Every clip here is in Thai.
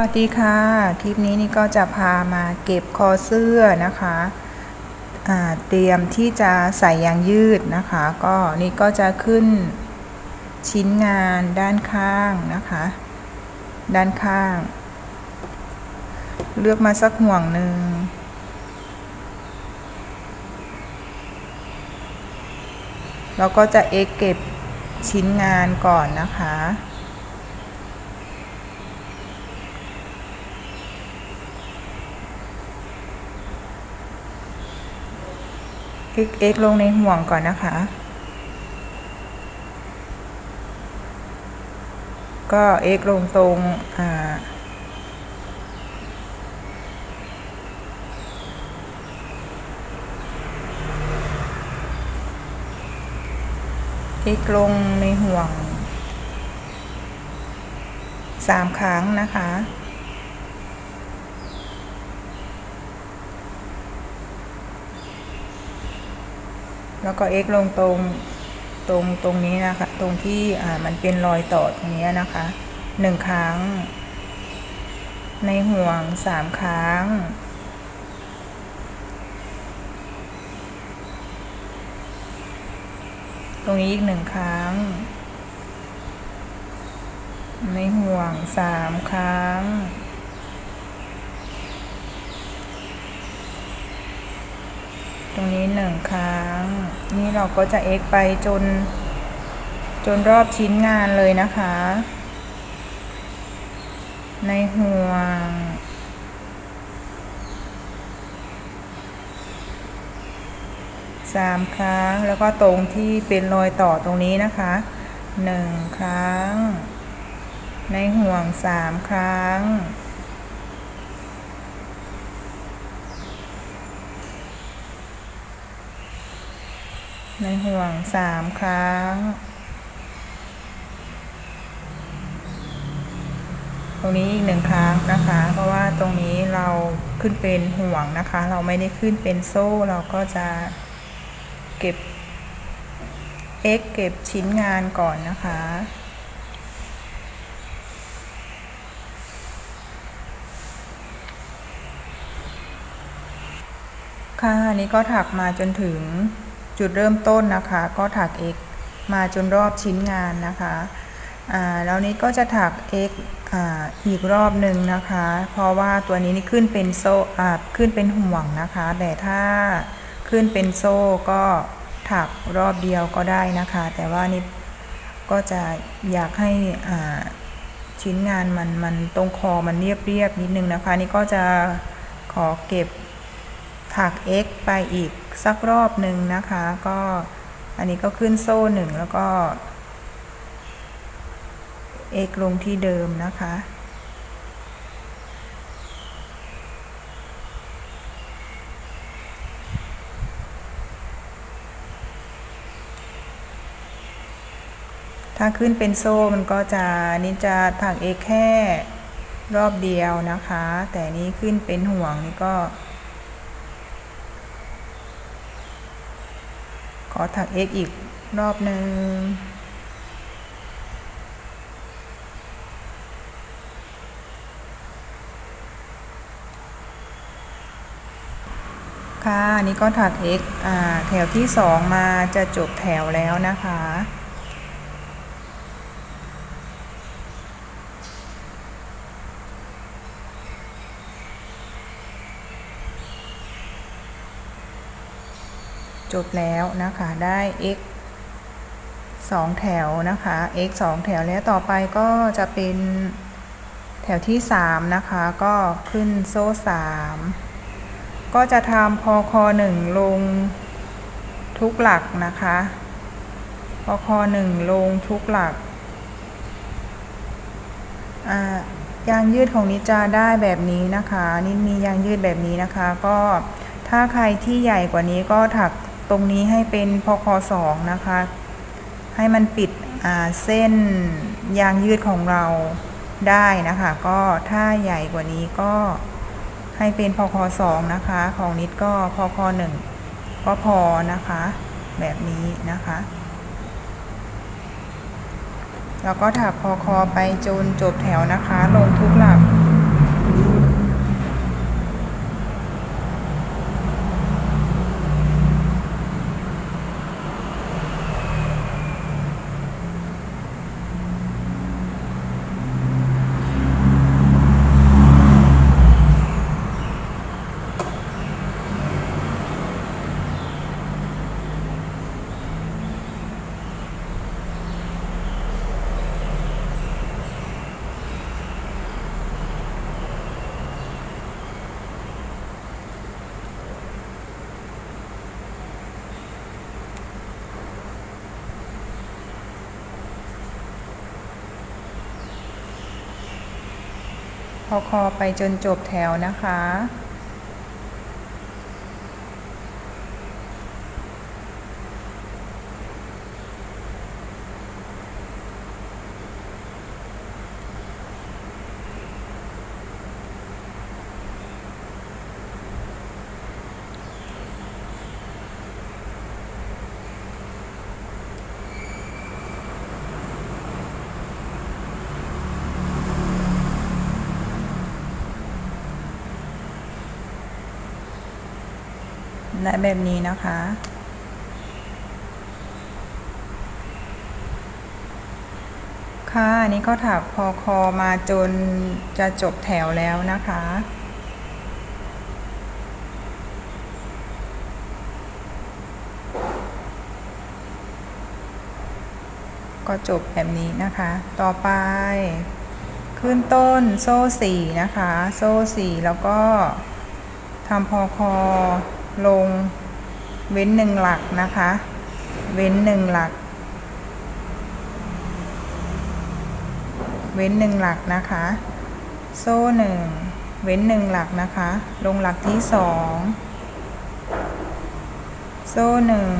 สวัสดีค่ะ คลิปนี้นี่ก็จะพามาเก็บคอเสื้อนะคะเตรียมที่จะใส่ยางยืดนะคะ ก็นี่ก็จะขึ้นชิ้นงานด้านข้างนะคะ ด้านข้าง เลือกมาสักห่วงหนึ่งเราก็จะเอ็กเก็บชิ้นงานก่อนนะคะ ลิก X ลงในห่วงก่อนนะคะ ก็ X ลงตรงอ่าลิกลงในห่วงสามครั้งนะคะ แล้วก็ x ลงตรงตรงตรงนี้นะคะ ตรงที่อ่ามันเป็นรอยต่อตรงนี้นะคะหนึ่งครั้ง ในห่วงสามครั้ง ตรงนี้อีกหนึ่งครั้ง ในห่วงสามครั้ง ตรงนี้หนึ่งครั้ง นี่เราก็จะ x ไปจน จนรอบชิ้นงานเลยนะคะ ในห่วง สามครั้งแล้วก็ตรงที่เป็นรอยต่อตรงนี้นะคะหนึ่งครั้ง ในห่วงสามครั้ง ในห่วงสามครั้ง ตรงนี้อีกหนึ่งครั้งนะคะ เพราะว่าตรงนี้เราขึ้นเป็นห่วงนะคะ เราไม่ได้ขึ้นเป็นโซ่ เราก็จะเก็บ x เก็บชิ้นงานก่อนนะคะค่ะอันนี้ก็ถักมาจนถึง จุดเริ่มต้นนะคะ ก็ถัก x มาจนรอบชิ้นงานนะคะแล้วนี้ก็จะถัก x ออีกรอบหนึ่งนะคะ เพราะว่าตัวนี้นี่ขึ้นเป็นโซ่ขึ้นเป็นห่วงนะคะ แต่ถ้าขึ้นเป็นโซ่ก็ถักรอบเดียวก็ได้นะคะ แต่ว่านี่ก็จะอยากให้ชิ้นงานมันมันตรงคอมันเรียบเรียบนิดนึงนะคะ นี่ก็จะขอเก็บ ถัก x ไปอีกสักรอบหนึ่งนะคะ ก็อันนี้ก็ขึ้นโซ่หนึ่งแล้วก็ x ลงที่เดิมนะคะ ถ้าขึ้นเป็นโซ่มันก็จะนี่จะถัก x แค่รอบเดียวนะคะ แต่นี้ขึ้นเป็นห่วงนี่ก็ ขอถัก x อีกรอบหนึ่งค่ะนี่ก็ถัก x อ่าแถวที่สองมาจะจบแถวแล้วนะคะ จบแล้วนะคะได้ x สองแถวนะคะ x สองแถวแล้วต่อไปก็จะเป็นแถวที่สามนะคะ ก็ขึ้นโซ่สามก็จะทำพอคอหนึ่งลงทุกหลักนะคะพอคอหนึ่งลงทุกหลักยางยืดของนิจาได้แบบนี้นะคะ นี่มียางยืดแบบนี้นะคะ ก็ถ้าใครที่ใหญ่กว่านี้ก็ถัก ตรงนี้ให้เป็นพอคอสองนะคะ ให้มันปิดเส้นยางยืดของเราได้นะคะ ก็ถ้าใหญ่กว่านี้ก็ให้เป็นพอคอสองนะคะ ของนิดก็พอคอหนึ่งก็พอนะคะ แบบนี้นะคะแล้วก็ถักพอคอไปจนจบแถวนะคะ ลงทุกหลัก พอคอไปจนจบแถวนะคะ และแบบนี้นะคะ ค่ะอันนี้ก็ถักพอคอมาจนจะจบแถวแล้วนะคะก็จบแบบนี้นะคะ ต่อไป ขึ้นต้นโซ่สี่นะคะ โซ่สี่แล้วก็ทำพอคอ ลงเว้นหนึ่งหลักนะคะ เว้นหนึ่งหลัก เว้นหนึ่งหลักนะคะ โซ่หนึ่งเว้นหนึ่งหลักนะคะ ลงหลักที่สองโซ่หนึ่ง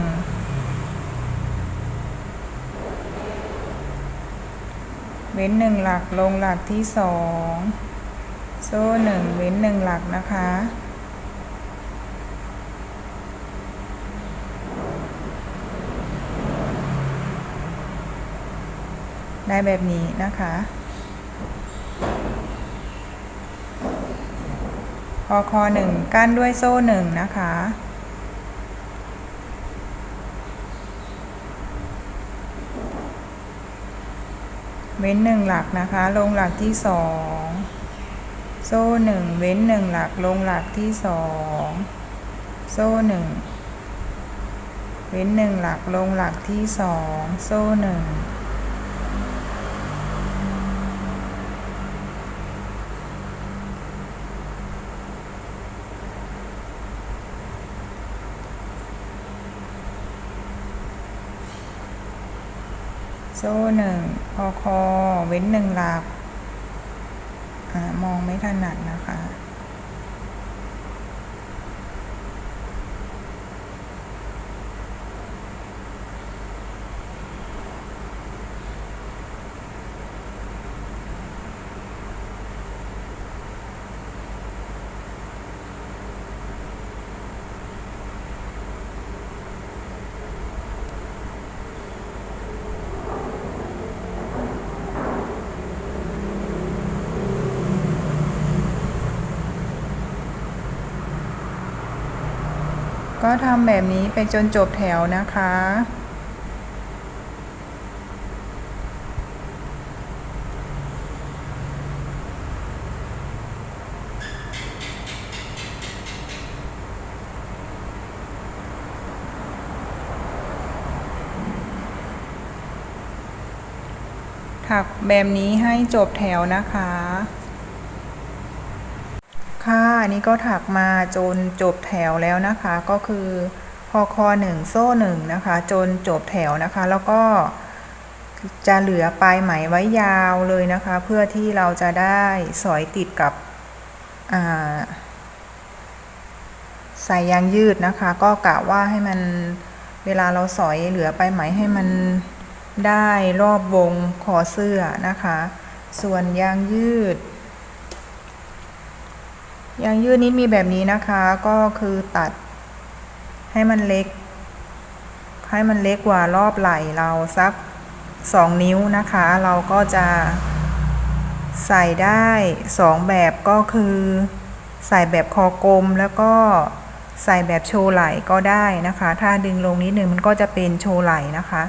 เว้นหนึ่งหลักลงหลักที่สองโซ่หนึ่งเว้นหนึ่งหลักนะคะ ได้แบบนี้นะคะ พอคอหนึ่งกั้นด้วยโซ่หนึ่งนะคะ เว้นหนึ่งหลักนะคะ ลงหลักที่สองโซ่หนึ่งเว้นหนึ่งหลักลงหลักที่สองโซ่หนึ่งเว้นหนึ่งหลักลงหลักที่สองโซ่หนึ่ง โซ่หนึ่งพอคอ เว้นหนึ่งหลักอมองไม่ถนัดนะคะ ก็ทำแบบนี้ไปจนจบแถวนะคะ ถักแบบนี้ให้จบแถวนะคะ ค่ะนนี้ก็ถักมาจนจบแถวแล้วนะคะ ก็คือพอคอหนึ่งโซ่หนึ่งนะคะ จนจบแถวนะคะ แล้วก็จะเหลือปลายไหมไว้ยาวเลยนะคะ เพื่อที่เราจะได้สอยติดกับสายยางยืดนะคะ ก็กะว่าให้มันเวลาเราสอยเหลือปลายไหมให้มันได้รอบวงคอเสื้อนะคะ ส่วนยางยืด ยางยืดนี้มีแบบนี้นะคะ ก็คือตัดให้มันเล็ก ให้มันเล็กกว่ารอบไหล่เราสักสองนิ้วนะคะ เราก็จะใส่ได้สองแบบก็คือ ใส่แบบคอกลมแล้วก็ใส่แบบโชว์ไหล่ก็ได้นะคะ ถ้าดึงลงนิดนึงมันก็จะเป็นโชว์ไหล่นะคะ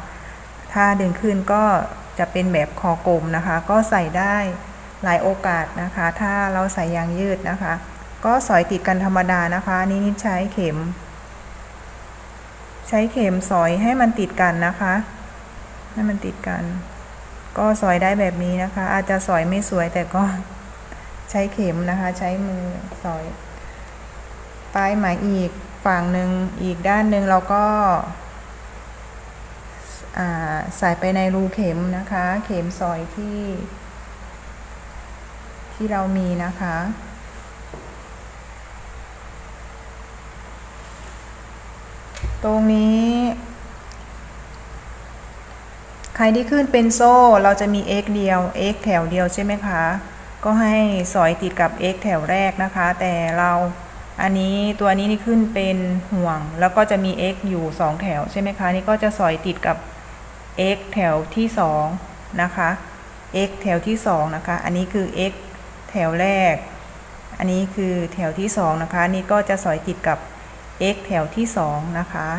ถ้าดึงขึ้นก็จะเป็นแบบคอกลมนะคะ ก็ใส่ได้หลายโอกาสนะคะ ถ้าเราใส่ยางยืดนะคะ ก็สอยติดกันธรรมดานะคะนี่นิดใช้เข็ม ใช้เข็มสอยให้มันติดกันนะคะ ให้มันติดกัน ก็สอยได้แบบนี้นะคะ อาจจะสอยไม่สวยแต่ก็ใช้เข็มนะคะ ใช้มือสอยปลายไหมอีกฝั่งหนึ่งอีกด้านหนึ่งเราก็ใส่ไปในรูเข็มนะคะ เข็มสอยที่ทที่เรามีนะคะ ตรงนี้ ใครที่ขึ้นเป็นโซ่เราจะมี x เดียว x แถวเดียวใช่ไหมคะ ก็ให้สอยติดกับ x แถวแรกนะคะ แต่เราอันนี้ตัวนี้นี่ขึ้นเป็นห่วง แล้วก็จะมี x อยู่ 2 แถวใช่ไหมคะ นี่ก็จะสอยติดกับ x แถวที่ 2 นะคะ x แถวที่ 2 นะคะ อันนี้คือ x แถวแรก อันนี้คือแถวที่ 2 นะคะ นี่ก็จะสอยติดกับ x แถวที่ 2 นะคะ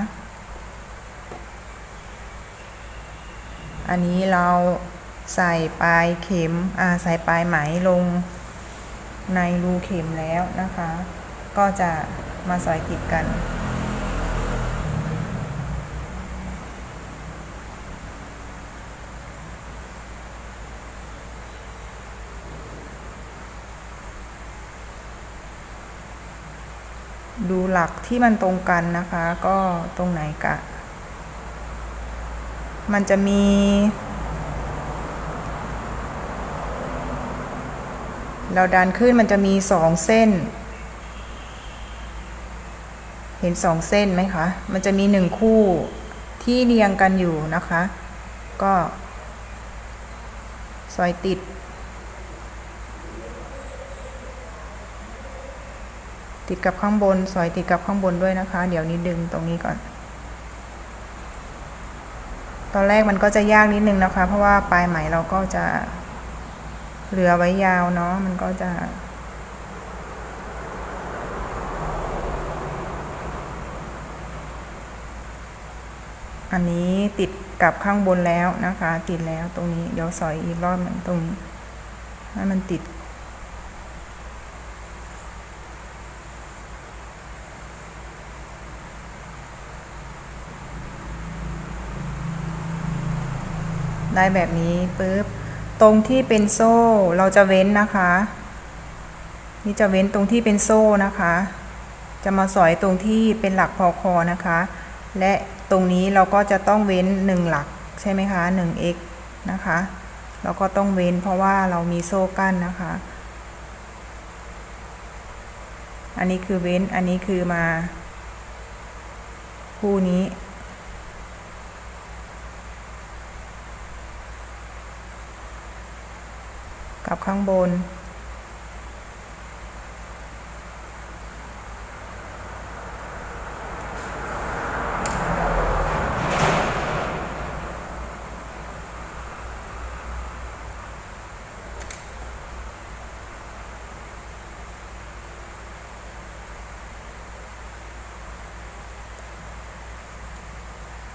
อันนี้เราใส่ปลายเข็ม อ่า ใส่ปลายไหมลงในรูเข็มแล้วนะคะ ก็จะมาสอยติดกัน ดู หลักที่มันตรงกันนะคะ ก็ตรงไหนกะ มันจะมี เราดันขึ้นมันจะมีสองเส้น เห็นสองเส้นไหมคะ มันจะมีหนึ่งคู่ที่เรียงกันอยู่นะคะ ก็ซอยติด ติดกับข้างบน สอยติดกับข้างบนด้วยนะคะ เดี๋ยวนี้ดึงตรงนี้ก่อน ตอนแรกมันก็จะยากนิดนึงนะคะ เพราะว่าปลายไหมเราก็จะเหลือไว้ยาวเนาะ มันก็จะอันนี้ติดกับข้างบนแล้วนะคะ ติดแล้วตรงนี้เดี๋ยวสอยอีกรอบหนึ่งตรงนี้ให้มันติด ได้แบบนี้ปุ๊บตรงที่เป็นโซ่เราจะเว้นนะคะ นี่จะเว้นตรงที่เป็นโซ่นะคะ จะมาสอยตรงที่เป็นหลักพอคอนะคะ และตรงนี้เราก็จะต้องเว้นหนึ่งหลักใช่ไหมคะหนึ่ง x นะคะ เราก็ต้องเว้นเพราะว่าเรามีโซ่กั้นนะคะ อันนี้คือเว้นอันนี้คือมา คู่นี้ กับข้างบน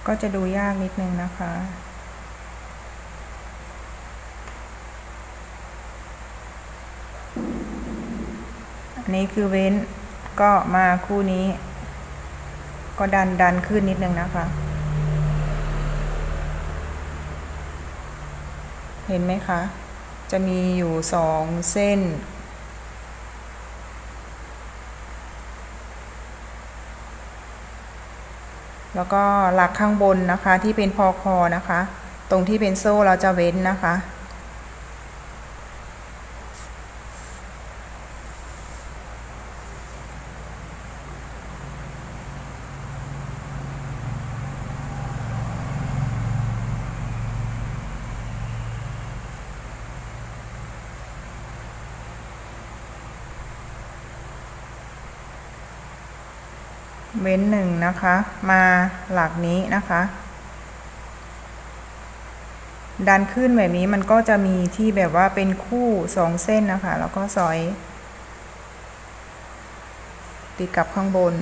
ก็จะดูยากนิดนึงนะคะ นี้คือเว้นก็มาคู่นี้ ก็ดันดันขึ้นนิดนึงนะคะ เห็นไหมคะ จะมีอยู่สองเส้น แล้วก็หลักข้างบนนะคะที่เป็นพอคอนะคะ ตรงที่เป็นโซ่เราจะเว้นนะคะ เว้นหนึ่งนะคะ มาหลักนี้นะคะ ดันขึ้นแบบนี้มันก็จะมีที่แบบว่าเป็นคู่สองเส้นนะคะ แล้วก็สอย ติดกับข้างบน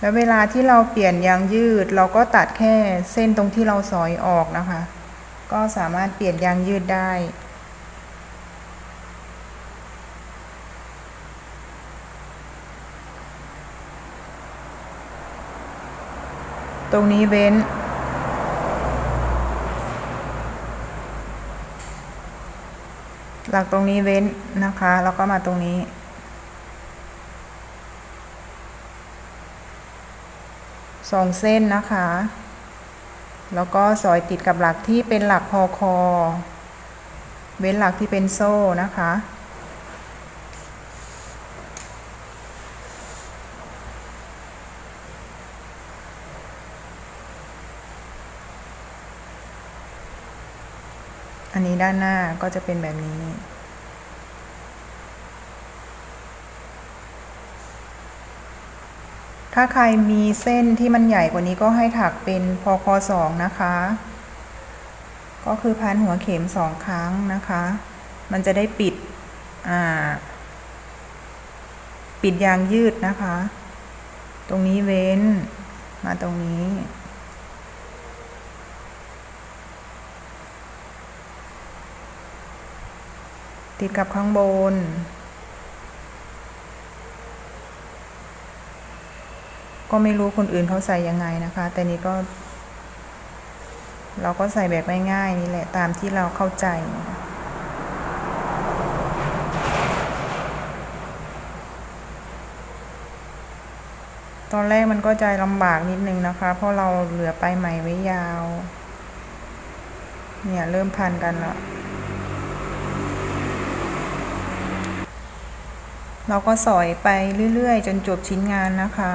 แล้วเวลาที่เราเปลี่ยนยางยืด เราก็ตัดแค่เส้นตรงที่เราสอยออกนะคะ ก็สามารถเปลี่ยนยางยืดได้ ตรงนี้เว้นหลักตรงนี้เว้นนะคะ แล้วก็มาตรงนี้สสองเส้นนะคะ แล้วก็สอยติดกับหลักที่เป็นหลักพอคอ เว้นหลักที่เป็นโซ่นะคะ อันนี้ด้านหน้าก็จะเป็นแบบนี้ ถ้าใครมีเส้นที่มันใหญ่กว่านี้ก็ให้ถักเป็นพอคอสองนะคะ ก็คือพันหัวเข็มสองครั้งนะคะ มันจะได้ปิด อ่า ปิดยางยืดนะคะ ตรงนี้เว้น มาตรงนี้ติดกับข้างบน ก็ไม่รู้คนอื่นเขาใส่ยังไงนะคะ แต่นี้ก็ เราก็ใส่แบบง่ายๆนี่แหละตามที่เราเข้าใจนะคะตอนแรกมันก็ใจลำบากนิดนึงนะคะ เพราะเราเหลือไปใหม่ไว้ยาว เนี่ยเริ่มพันกันแล้ว เราก็สอยไปเรื่อยๆ จนจบชิ้นงานนะคะ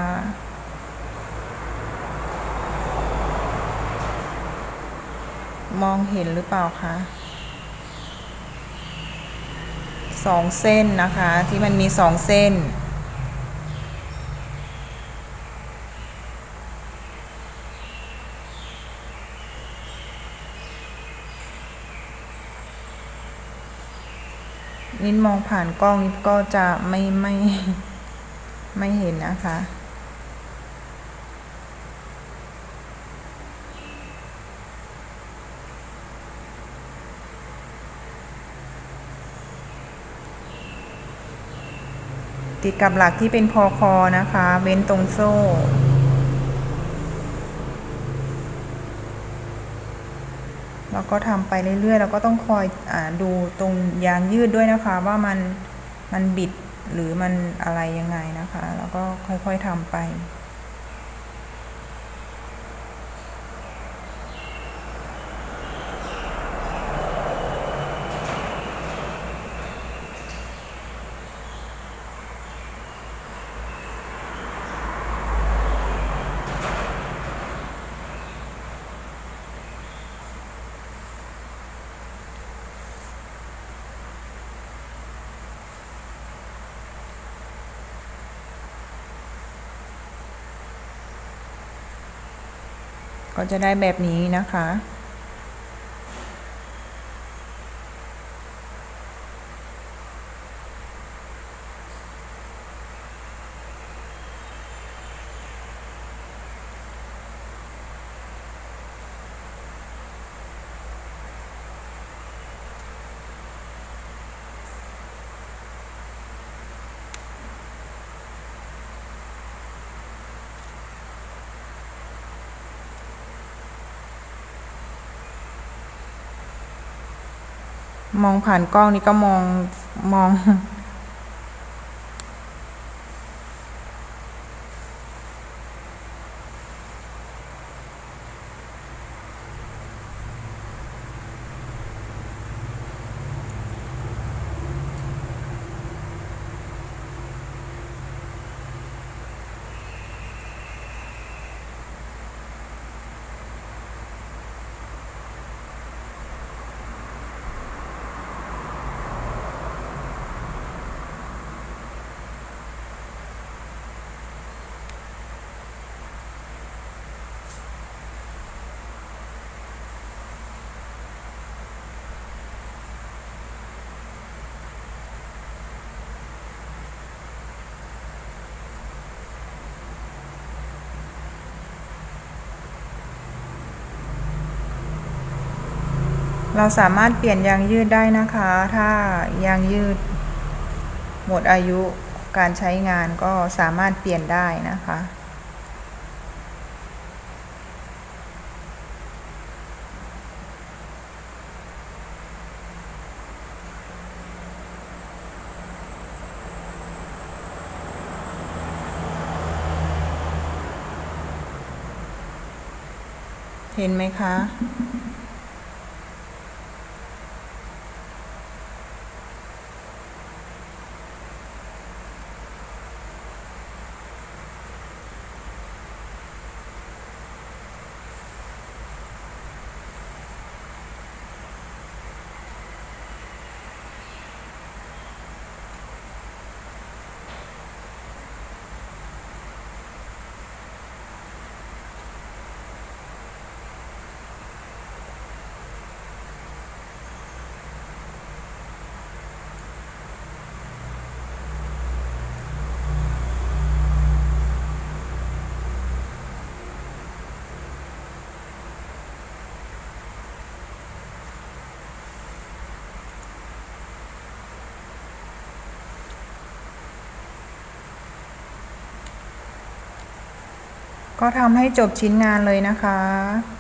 มองเห็นหรือเปล่าคะสองเส้นนะคะที่มันมีสองเส้น นิดมองผ่านกล้องก็จะไม่ไม่ไม่เห็นนะคะ ติดกับหลักที่เป็นพอคอนะคะ เว้นตรงโซ่ แล้วก็ทำไปเรื่อยๆ แล้วก็ต้องคอยอดูตรงยางยืดด้วยนะคะ ว่ามันมันบิดหรือมันอะไรยังไงนะคะ แล้วก็ค่อยๆทำไป ก็จะได้แบบนี้นะคะ มองผ่านกล้องนี่ก็มองมอง เราสามารถเปลี่ยนยางยืดได้นะคะ ถ้ายางยืด หมดอายุการใช้งานก็สามารถเปลี่ยนได้นะคะ เห็นไหมคะ ก็ทำให้จบชิ้นงานเลยนะคะ